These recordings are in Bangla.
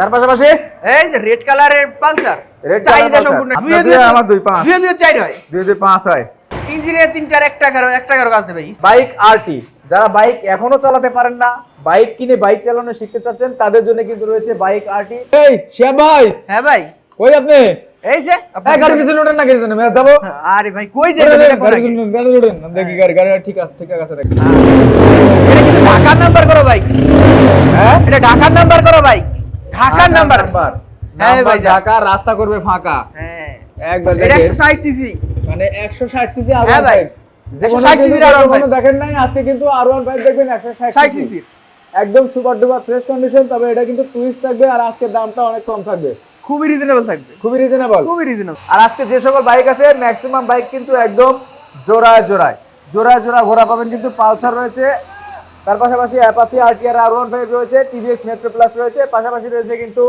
তার পাশাপাশি? এই যে রেড কালারের পালসার। চাহিদা সম্পূর্ণ। আমার দুই, পাঁচ। চার হয়। দুই দুই পাঁচ হয়। ইঞ্জিনের তিনটার একটা কারও একটা কারও কাজ দেবে। বাইক আরটি যারা বাইক এখনও চালাতে পারেন না বাইক কিনে বাইক চালানো শিখতে চাচ্ছেন তাদের জন্য কিন্তু রয়েছে বাইক আরটি এই শিয়া ভাই! হ্যাঁ ভাই। কই আপনি? এই যে এই পিছনে। ওঠেন না গাড়ি পিছনে মেয়ে যাব। আরে ভাই কই যে? পিছনে, গাড়ি ওঠেন। দেখি গাড়ি গাড়ি ঠিক আছে ঠিক আছে দেখি। এটা কিন্তু ঢাকার নাম্বার করো ভাই। হ্যাঁ? এটা ঢাকার নাম্বার করো ভাই। ঢাকার নাম্বার হ্যাঁ ভাই, ঢাকা রাস্তা করবে ফাঁকা। হ্যাঁ। একবার এটা দেখেন। 160 সিসি মানে 160 সিসি আর হ্যাঁ ভাই। 160 cc র R15 দেখেন নাই আজকে কিন্তু R15 দেখবেন 160 60 সিসি একদম সুপার ডুপার ফ্রেশ কন্ডিশন তবে এটা কিন্তু টুইস্ট থাকবে আর আজকের দামটা অনেক কম থাকবে। খুবই রিজনেবল থাকবে। খুবই রিজনেবল খুবই রিজনেবল আর আজকে যে সকল বাইক আছে ম্যাক্সিমাম বাইক কিন্তু একদম জোড়ায় জোড়ায়। জোড়ায় জোড়া ঘোরা পাবেন কিন্তু পালসার রয়েছে তার পাশাপাশি Apache RTR R one five রয়েছে টিভিএস মেট্রো প্লাস রয়েছে, পাশাপাশি রয়েছে কিন্তু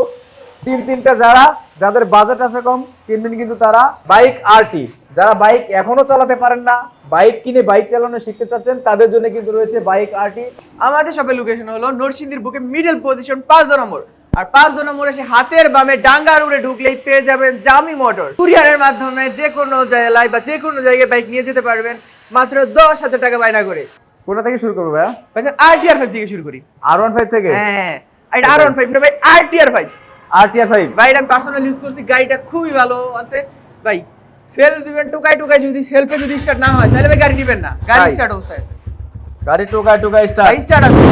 তিন তিনটা যারা, যাদের বাজেট আছে কম কিনবেন কিন্তু তারা বাইক আরটি যারা বাইক এখনও চালাতে পারেন না বাইক কিনে বাইক চালানো শিখতে চাচ্ছেন, তাদের জন্য কিন্তু রয়েছে বাইক আরটি আমাদের শপের লোকেশন হলো নরসিংদীর বুকে মিডল পজিশন পাঁচ নম্বর আর পাঁচ নম্বর এসে হাতের বামে ডাঙ্গা রোডে ঢুকলেই পেয়ে যাবেন জামি মোটর কুরিয়ারের মাধ্যমে যে কোনো জায়গায় বা যে কোনো জায়গায় বাইক নিয়ে যেতে পারবেন, মাত্র দশ হাজার টাকা বায়না করে। কোথা থেকে শুরু করব ভাইয়া? ভাইজান আরটিআর ফাইভ থেকে শুরু করি। আর ওয়ান ফাইভ থেকে? হ্যাঁ এটা আর ওয়ান ফাইভ না ভাই আরটিআর ফাইভ আরটিআর ফাইভ ভাই এটা আমি পার্সোনাল ইউজ করছি গাড়িটা খুবই ভালো আছে। ভাই সেল দিবেন টুকাই টুকাই যদি সেলফে যদি স্টার্ট না হয় তাহলে ভাই গাড়ি দিবেন না। গাড়ি স্টার্ট অবস্থায় আছে। গাড়ি টোকায় টোকায় স্টার্ট স্টার্ট আছে।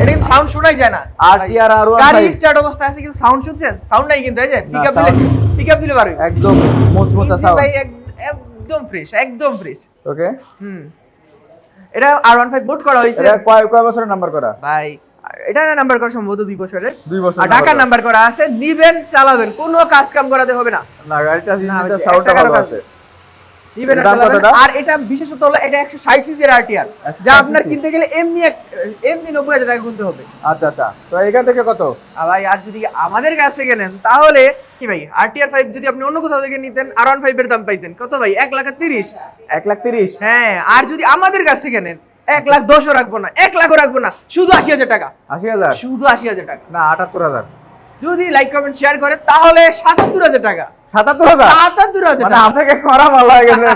এটা কিন্তু সাউন্ড শোনাই যায় না। আর R15 গাড়ি স্টার্ট অবস্থায় আছে কিন্তু সাউন্ড শুনছেন? সাউন্ড নাই কিন্তু এই যে পিকআপ দিলে পিকআপ দিলে পারবে একদম মজবুত ইঞ্জিন ভাই একদম ফ্রেশ একদম ফ্রেশ ওকে হুম। এটা আর ওয়ান ফাইভ করা হয়েছে। এটা কয় কয় বছরের নাম্বার করা? ভাই এটা নাম্বার করা সম্ভবত দুই বছরের। দুই বছর আর ঢাকার নাম্বার করা আছে নিবেন চালাবেন কোনো কাজ কাম করাতে হবে না। না গাড়িটা সাউন্ডটা ভালো আছে। আর এটা বিশেষত হলো এটা একশো ষাট সিসির আরটিআর যা আপনার কিনতে গেলে এমনি এমনি নব্বই হাজার টাকা কিনতে হবে। আচ্ছা আচ্ছা। তো এখান থেকে কত? ভাই আর যদি আমাদের কাছ থেকে নেন তাহলে কি ভাই আরটিআর ফাইভ যদি আপনি অন্য কোথাও থেকে নিতেন আর ওয়ান ফাইভ এর দাম পাইতেন। কত ভাই? এক লাখ তিরিশ। এক লাখ তিরিশ? হ্যাঁ আর যদি আমাদের কাছ থেকে নেন এক লাখ দশও রাখব না এক লাখও রাখব না শুধু আশি হাজার টাকা। আশি হাজার? শুধু আশি হাজার টাকা। না আটাত্তর হাজার। যদি লাইক কমেন্ট শেয়ার করে তাহলে সাতাত্তর হাজার টাকা। সাতাত্তর হাজার? সাতাত্তর হাজার মানে আপনাকে করা ভালো হয়ে গেছে।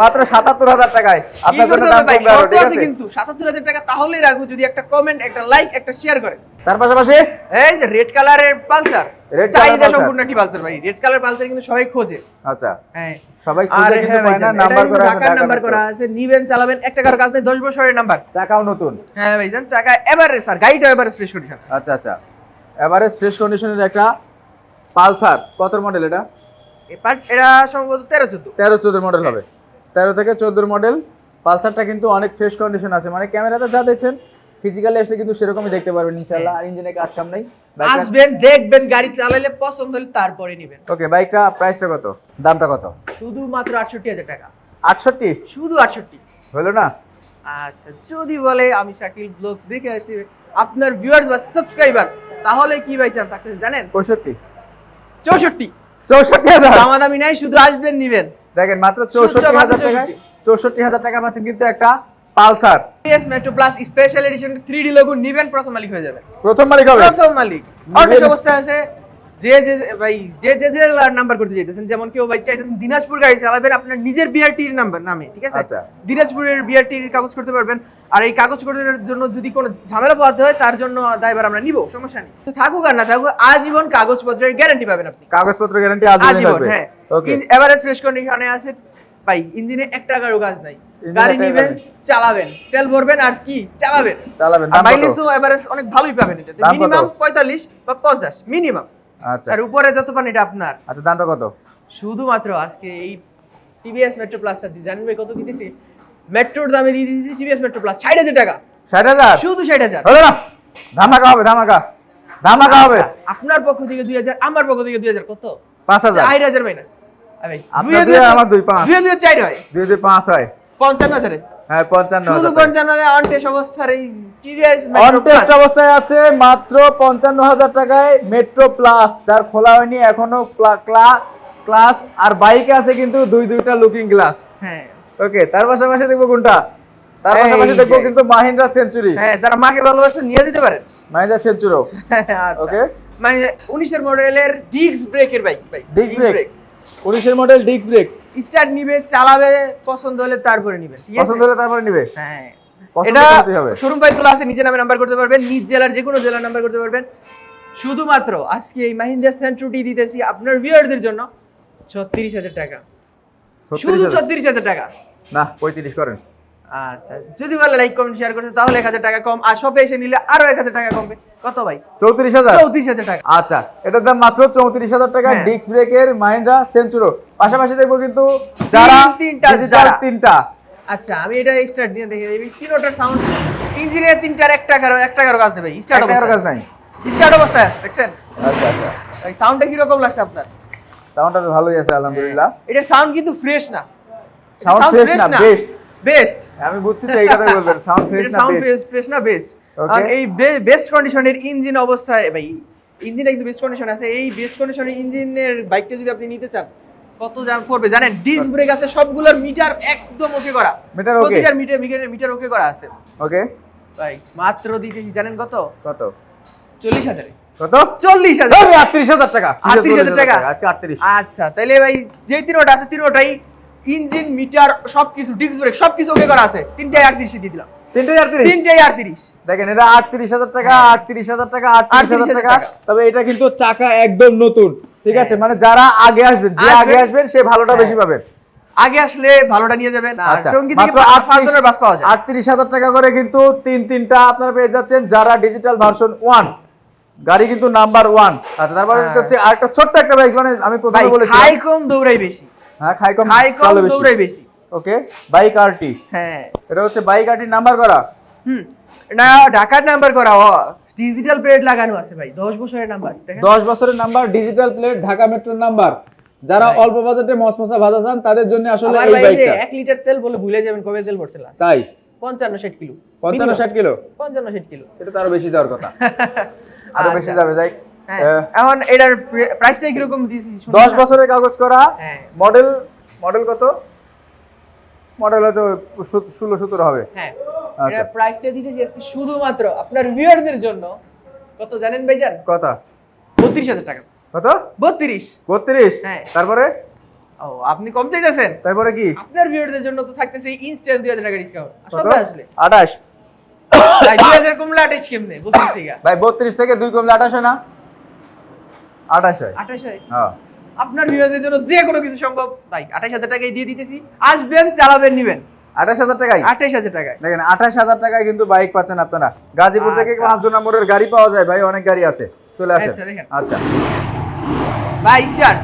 মাত্র সাতাত্তর হাজার টাকায়। আপনার জন্য দাম কমবে আরও, ঠিক আছে কিন্তু সাতাত্তর হাজার টাকা তাহলেই রাখব যদি একটা কমেন্ট একটা লাইক একটা শেয়ার করে। তার পাশাপাশি? এই যে রেড কালারের পালসার। চাহিদা সম্পূর্ণ একটি পালসার ভাই। রেড কালার পালসার কিন্তু সবাই খোঁজে। আচ্ছা। হ্যাঁ। সবাই খুঁজে কিন্তু হ্যাঁ পায় না নাম্বার করা আছে নাম্বার করা আছে। নিবেন চালাবেন। এক টাকার কাজ নেই দশ বছরের নাম্বার চাকাও নতুন। হ্যাঁ ভাইজান চাকা এভারেজ স্যার গাড়িটা এভারেজ ফ্রেশ কন্ডিশন আচ্ছা আচ্ছা। এভারেজ ফ্রেশ কন্ডিশনের একটা পালসার। কত মডেল এটা? এবার এটা সম্ভবত তেরো চোদ্দ। তেরো চোদ্দ মডেল হবে। তেরো থেকে চোদ্দোর মডেল পালসারটা কিন্তু অনেক ফ্রেশ কন্ডিশন আছে। মানে ক্যামেরাতে যা দেখছেন ফিজিক্যালি আসলে কিন্তু সেরকমই দেখতে পারবেন ইনশাল্লাহ আর ইঞ্জিনে কাজ কাম নেই। আসবেন দেখবেন গাড়ি চালাইলে পছন্দ হলে তারপরে নিবেন। ওকে বাইকটা প্রাইসটা কত? দামটা কত? শুধুমাত্র আটষট্টি হাজার টাকা। আটষট্টি? শুধু আটষট্টি। হলো না? আচ্ছা যদি বলে আমি শাকিল ব্লগ দেখে আসছি আপনার ভিউয়ার্স বা সাবস্ক্রাইবার তাহলে কি ভাই চান থাকতে জানেন? পঁয়ষট্টি। চৌষট্টি। চৌষট্টি হাজার। দামাদামি নাই শুধু আসবেন নিবেন। দেখেন মাত্র চৌষট্টি হাজার টাকা চৌষট্টি হাজার টাকা পাচ্ছেন কিন্তু একটা Pulsar. TS Metro plus special edition three D logo নিবেন প্রথম মালিক হয়ে যাবে প্রথম মালিক হবে। প্রথম মালিক। অনেক অবস্থায় আছে যে যে ভাই যে যে যে নাম্বার করতে চাইতেছেন যেমন কেউ ভাই চাইতেছেন দিনাজপুর গাড়ি চালাবেন আপনার নিজের বিআরটির নাম্বার নামে ঠিক আছে? আচ্ছা। দিনাজপুরের বিআরটির কাগজ করতে পারবেন আর এই কাগজ করতে জন্য যদি কোনো ঝামেলা পোহাতে হয় তার জন্য দায়ভার আমরা নিব সমস্যা নেই। তো থাকুক আর না থাকুক আজীবন কাগজপত্রের গ্যারান্টি পাবেন আপনি। কাগজপত্র গ্যারান্টি আজীবন হ্যাঁ। এভারেজ ফ্রেশ কন্ডিশনে আছে ভাই ইঞ্জিনে এক টাকারও কাজ নাই। গাড়ি নিবেন চালাবেন। তেল ভরবেন আর কি? চালাবেন। চালাবেন? মাইলেজও এভারেজ অনেক ভালোই পাবেন এটাতে। মিনিমাম পঁয়তাল্লিশ বা পঞ্চাশ মিনিমাম আচ্ছা। আর উপরে যত পান এটা আপনার। আচ্ছা দামটা কত? শুধুমাত্র আজকে এই টিভিএস মেট্রো প্লাসটা দিয়ে ভাই কত দিতেছি? মেট্রোর দামে দিয়ে দিতেছি টিভিএস মেট্রো প্লাস ষাট হাজার টাকা। ষাট হাজার? শুধু ষাট হাজার। না। ধামাকা হবে ধামাকা। ধামাকা হবে। আচ্ছা, আপনার পক্ষ থেকে দুই হাজার আমার পক্ষ থেকে দুই হাজার কত? পাঁচ হাজার। চার হাজার মাইনাস আমার দুই, পাঁচ। দুই দুই চার হয়। দুই দুই পাঁচ হয়। পঞ্চান্ন হাজারে। হ্যাঁ পঞ্চান্ন শুধু হাজার পঞ্চান্ন হাজার অবস্থার এই টিভিএস মেট্রো অনটেস্ট অবস্থায় আছে মাত্র পঞ্চান্ন হাজার টাকায় মেট্রো প্লাস যার খোলা হয়নি এখনও ক্লাস আর বাইকে আছে কিন্তু দুই দুইটা লুকিং গ্লাস হ্যাঁ। ওকে তার পাশাপাশি দেখব কোনটা? তার পাশাপাশি দেখব কিন্তু মাহিন্দ্রা সেঞ্চুরি হ্যাঁ যারা মাকে ভালোবাসে নিয়ে যেতে পারেন। মাইজা সেঞ্চুরো ওকে মানে মডেলের ডিস্ক ব্রেকের bike disc brake model disc brake start নিবে চালাবে পছন্দ হলে তারপরে নিবে। পছন্দ হলে তারপরে নিবে? হ্যাঁ। এটা শোরুম ফাইল তোলা আছে নিজে নামে নাম্বার করতে পারবেন নিজ জেলার যে কোনো জেলার নাম্বার করতে পারবেন। শুধুমাত্র আজকে এই মাহিন্দ্রা সেন্ট্রুটি দিতেছি আপনার ভিউয়ারদের জন্য ছত্রিশ হাজার টাকা। শুধু 36,000 ছত্রিশ হাজার টাকা। না পঁয়ত্রিশ করেন। আচ্ছা যদি ভালো লাইক কমেন্ট শেয়ার করতে তাহলে এক হাজার টাকা কম। আর শপে এসে নিলে আরও এক হাজার টাকা কমবে। কত ভাই? চৌত্রিশ হাজার? চৌত্রিশ হাজার টাকা। আচ্ছা এটার দাম মাত্র চৌত্রিশ হাজার টাকা। ডিস্ক ব্রেকের মাহিন্দ্রা সেঞ্চুরো পাশাপাশি দেখব কিন্তু যারা তিনটা যারা। তিনটা। আচ্ছা আমি এটা স্টার্ট দিয়ে দেখে তিনোটার সাউন্ড ইঞ্জিনের তিনটার এক টাকারও এক টাকারও কাজ দেবে স্টার্ট কাজ নাই। স্টার্ট অবস্থায় আছে দেখছেন? আচ্ছা আচ্ছা। সাউন্ডটা কীরকম লাগছে আপনার? সাউন্ডটা তো ভালোই আছে আলহামদুলিল্লাহ। এটা সাউন্ড কিন্তু ফ্রেশ না। Sound fresh না, best। বেস্ট আমি বুঝছি তো এই কথাই বলবেন। সাউন্ড ফ্রেশ না সাউন্ড ফ্রেশ না বেস্ট. কারণ এই বেস্ট কন্ডিশনের ইঞ্জিন অবস্থায় ভাই ইঞ্জিনটা কিন্তু বেস্ট কন্ডিশন আছে। এই বেস্ট কন্ডিশনের ইঞ্জিনের বাইকটা যদি আপনি নিতে চান কত দাম পড়বে জানেন? ডিস্ক ব্রেক আছে সবগুলোর মিটার একদম ওকে করা। Meter okay? প্রতিটার মিটার মিটার মিটার ওকে করা আছে। ওকে ভাই মাত্র দিতেছি জানেন কত? কত? চল্লিশ হাজারে। কত? চল্লিশ হাজার। আরে, 38,000 টাকা। 38,000 টাকা? আজকে 38 আচ্ছা তাহলে ভাই যে তিনোটা আছে তিনোটাই ইঞ্জিন মিটার সবকিছু ডিস্ক ব্রেক সবকিছু ওকে করা আছে। তিনটাই আটত্রিশে দিয়ে দিলাম। তিনটাই 38 তিনটাই আটত্রিশ দেখেন এটা 38000 টাকা 38000 টাকা 38000 38,000 টাকা। টাকা। তবে এটা কিন্তু চাকা একদম নতুন। ঠিক আছে? হ্যাঁ। মানে যারা আগে আসবেন যে আগে আসবেন সে ভালোটা হ্যাঁ। বেশি পাবেন। আগে আসলে ভালোটা নিয়ে যাবেন আর আচ্ছা টঙ্গী থেকে মাত্র পাঁচ ধরনের বাস পাওয়া যায়। আটত্রিশ হাজার টাকা করে কিন্তু তিন তিনটা আপনারা পেয়ে যাচ্ছেন যারা ডিজিটাল ভার্সন ওয়ান গাড়ি কিন্তু নাম্বার ওয়ান আচ্ছা তারপরে হ্যাঁ। হচ্ছে আরেকটা ছোট্ট একটা বাইক মানে আমি প্রথমে বলেছি হাই কম দৌড়াই বেশি। হ্যাঁ খাই কম দৌড়াই বেশি। ওকে বাইক আরটি হ্যাঁ। এটা হচ্ছে বাইক আরটি নাম্বার করা। হুম না ঢাকার নাম্বার করা ডিজিটাল প্লেট লাগানো আছে ভাই দশ বছরের নাম্বার দেখেন। দশ বছরের নাম্বার ডিজিটাল প্লেট ঢাকা মেট্রোর নাম্বার যারা অল্প বাজেটে মসমসা ভাজা চান তাদের জন্য আসলে এই বাইকটা। এক লিটার তেল বলে ভুলে যাবেন কবে তেল ভরতে last? তাই? পঞ্চান্ন ষাট কিলো। পঞ্চান্ন ষাট কিলো? পঞ্চান্ন ষাট কিলো। এটা তো আরও বেশি যাওয়ার কথা। আরও বেশি আচ্ছা। যাবে যাই। এখন এটার প্রাইসটা কীরকম দিয়েছি শুনুন দশ না। বছরের কাগজ করা হ্যাঁ। মডেল মডেল কত? মডেল হয়তো সু- ষোলো সতেরো হবে। হ্যাঁ। এটা প্রাইসটা দিতেছি আজকে শুধুমাত্র আপনার ভিউয়ারদের জন্য। কত জানেন ভাইজান? কত? বত্রিশ হাজার টাকা। কত? বত্রিশ। বত্রিশ? হ্যাঁ। তারপরে? ও আপনি কম চাইতেছেন? তারপরে কি? আপনার ভিউয়ারদের জন্য তো থাকতেছে ইনস্ট্যান্ট দুই হাজার টাকা ডিসকাউন্ট কত? সবাই আসলে। আঠাশ। ভাই দুই হাজার কমলে আঠাশ কেমনে? বত্রিশ থেকে। ভাই বত্রিশ থেকে দুই কমলে আঠাশ হয় না? আঠাশ হয়। আঠাশ হয়। হ্যাঁ। আপনার ভিউয়ারদের জন্য যে কোনো কিছু সম্ভব ভাই আঠাশ হাজার টাকায় দিয়ে দিতেছি। আসবেন চালাবেন নিবেন। আঠাশ হাজার টাকাই? আঠাশ হাজার টাকায়। দেখেন আঠাশ হাজার টাকায় কিন্তু বাইক পাচ্ছেন আপনারা। গাজীপুর থেকে আচ্ছা। পাঁচ দু নম্বরের গাড়ি পাওয়া যায়? ভাই অনেক গাড়ি আছে। চলে আসেন। আচ্ছা, আচ্ছা। ভাই স্টার।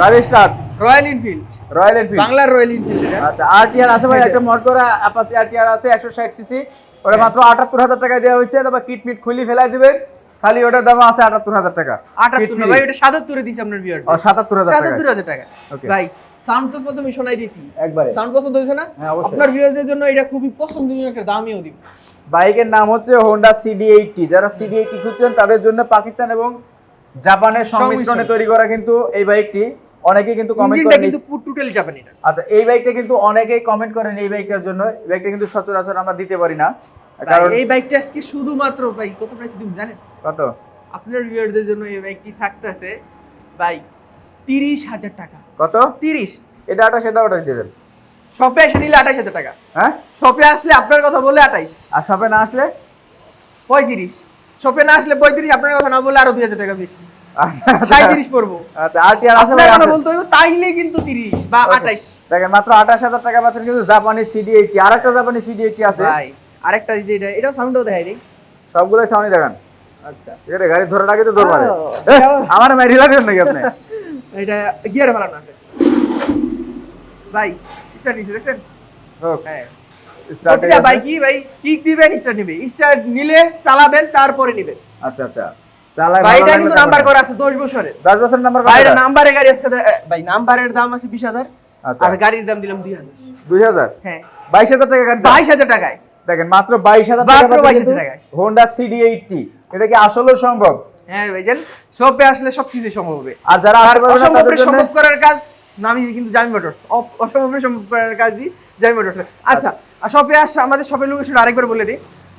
গাড়ি start Royal Enfield. Royal Enfield. বাংলার রয়্যাল এনফিল্ড আচ্ছা আরটিআর আছে ভাই একটা মড করা অ্যাপাসি আরটিআর আছে 160 সিসি হ্যাঁ। মাত্র 78000 টাকায় দেওয়া হয়েছে তারপর কিট মিট খুলি ফেলাই দিবেন। খালি ওটার দাম আছে 78000 টাকা। আটাত্তর না ভাই ওটা দিছি আপনার ভিউয়ার ও 77000 টাকা। ভাই সাউন্ড তো প্রথমে শোনাই দিছি। একবারে। সাউন্ড পছন্দ না? হ্যাঁ, আপনার ভিউয়ারদের জন্য এটা খুবই পছন্দনীয় একটা দামিও দিব। বাইকের নাম হচ্ছে হোন্ডা সিডি80 যারা সিডি80 খুঁজছেন তাদের জন্য পাকিস্তান এবং জাপানের সংমিশ্রণে। তৈরি করা কিন্তু এই বাইকটি। অনেকেই কিন্তু কমেন্ট করেন। কিন্তু টোটালি জাপানি আচ্ছা এই বাইকটা কিন্তু অনেকেই কমেন্ট করেন এই বাইকটার জন্য। এই বাইকটা কিন্তু সচরাচর আমরা দিতে পারি না। কারণ এই বাইকটা আজকে শুধুমাত্র ভাই কত প্রাইস দিন জানেন? কত? আপনার ভিউয়ারদের জন্য এই বাইকটি থাকতেছে ভাই তিরিশ হাজার টাকা। কত? তিরিশ। এটা দিবেন। শপে এসে নিলে আঠাশ হাজার টাকা। হ্যাঁ? শপে আসলে আপনার কথা বলে আঠাইশ। আর শপে না আসলে? পঁয়ত্রিশ। শপে না আসলে পঁয়ত্রিশ আপনার কথা না বলে আরও দুই হাজার টাকা বেশি। আচ্ছা। সাঁত্রিশ পড়ব। আচ্ছা আপনার কথা বলতে হইব তাইলে কিন্তু তিরিশ বা Okay. আঠাইশ। দেখেন মাত্র আঠাশ হাজার টাকা পাচ্ছেন কিন্তু জাপানি সিডি এইটি আর একটা জাপানি সিডি এইটি আছে। আরেকটা এটা এটাও সাউন্ডও দেখাই রে সবগুলোই সামনে দেখান। আচ্ছা। আছে গাড়ি ধরে রাখে তো দৌড় মারে আমার মাইরি লাগেন নাকি আপনি? এটা গিয়ার ফেলানো আছে। ভাই স্টার্ট নিচ্ছে দেখছেন? হোক, হ্যাঁ। প্রতিটা হয়ে ভাই কিক দিবেন স্টার্ট নিবে? স্টার্ট নিলে চালাবেন তারপরে নিবেন আচ্ছা আচ্ছা। ভাই এটা কিন্তু নাম্বার করা আছে দশ বছরের। দশ বছর নাম্বার ভাই এটা কত গাড়ি দে- ভাই নাম্বারের দাম আছে বিশ হাজার আচ্ছা। আর গাড়ির দাম দিলাম দুই হাজার। দুই হাজার? হ্যাঁ। বাইশ হাজার টাকা গাড়ি বাইশ হাজার টাকায়। দেখেন মাত্র বাইশ হাজার মাত্র টাকা 22,000 টাকায়। হোন্ডা সিডি এইটটি এটা কি আসলে সম্ভব? হ্যাঁ ভাইজান শপে আসলে সবকিছু সম্ভব হবে। আর যারা আর আসতে পারবে না তাদের জন্য সম্ভব করার কাজ নামি কিন্তু জামি মোটরস অ- অসম্ভবের সম্ভব করার কাজ দিই জামি মোটরস আচ্ছা আর শপে আস আমাদের শপের লোকেশন আরেকবার বলে দিই।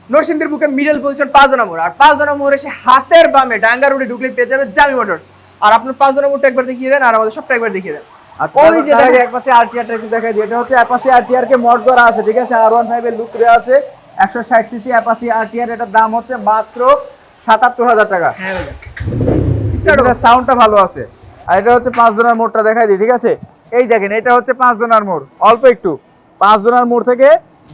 নরসিংদীর বুকে মিডল পজিশন পাঁচ নম্বর আর পাঁচ নম্বর এসে হাতের বামে ডাঙ্গা রোডে ঢুকলে পেয়ে যাবে জামি মোটরস আর আপনার পাঁচ নম্বরটা একবার দেখিয়ে দেন আর আমাদের সবটা একবার দেখিয়ে দেন। আর ওই যে যে এক পাশে আরটিআরটা একটু দেখাই দিই। এটা হচ্ছে অ্যাপাসি আরটিআর কে মড করা আছে ঠিক আছে? আর ওয়ান ফাইভের লুক দেওয়া আছে। একশো ষাট সিসি অ্যাপাসি আরটিআর এটার দাম হচ্ছে মাত্র সাতাত্তর হাজার টাকা। হ্যাঁ সাউন্ডটা ভালো আছে। আর এটা হচ্ছে পাঁচ জনের মোড়টা দেখাই দিই ঠিক আছে? এই দেখেন এটা হচ্ছে পাঁচ জনের মোড় অল্প একটু। পাঁচ জনের মোড় থেকে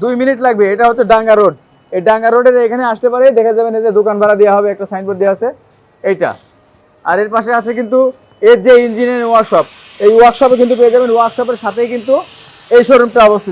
দুই মিনিট লাগবে। এটা হচ্ছে ডাঙ্গা রোড। এই ডাঙ্গা রোডের এখানে আসতে পারে দেখা যাবেন এই যে দোকান ভাড়া দেওয়া হবে একটা সাইনবোর্ড দেওয়া আছে। এইটা। আর এর পাশে আছে কিন্তু এর যে ইঞ্জিনিয়ারিং ওয়ার্কশপ এই ওয়ার্কশপে কিন্তু পেয়ে যাবেন ওয়ার্কশপের সাথেই কিন্তু এই শোরুমটা অবস্থিত।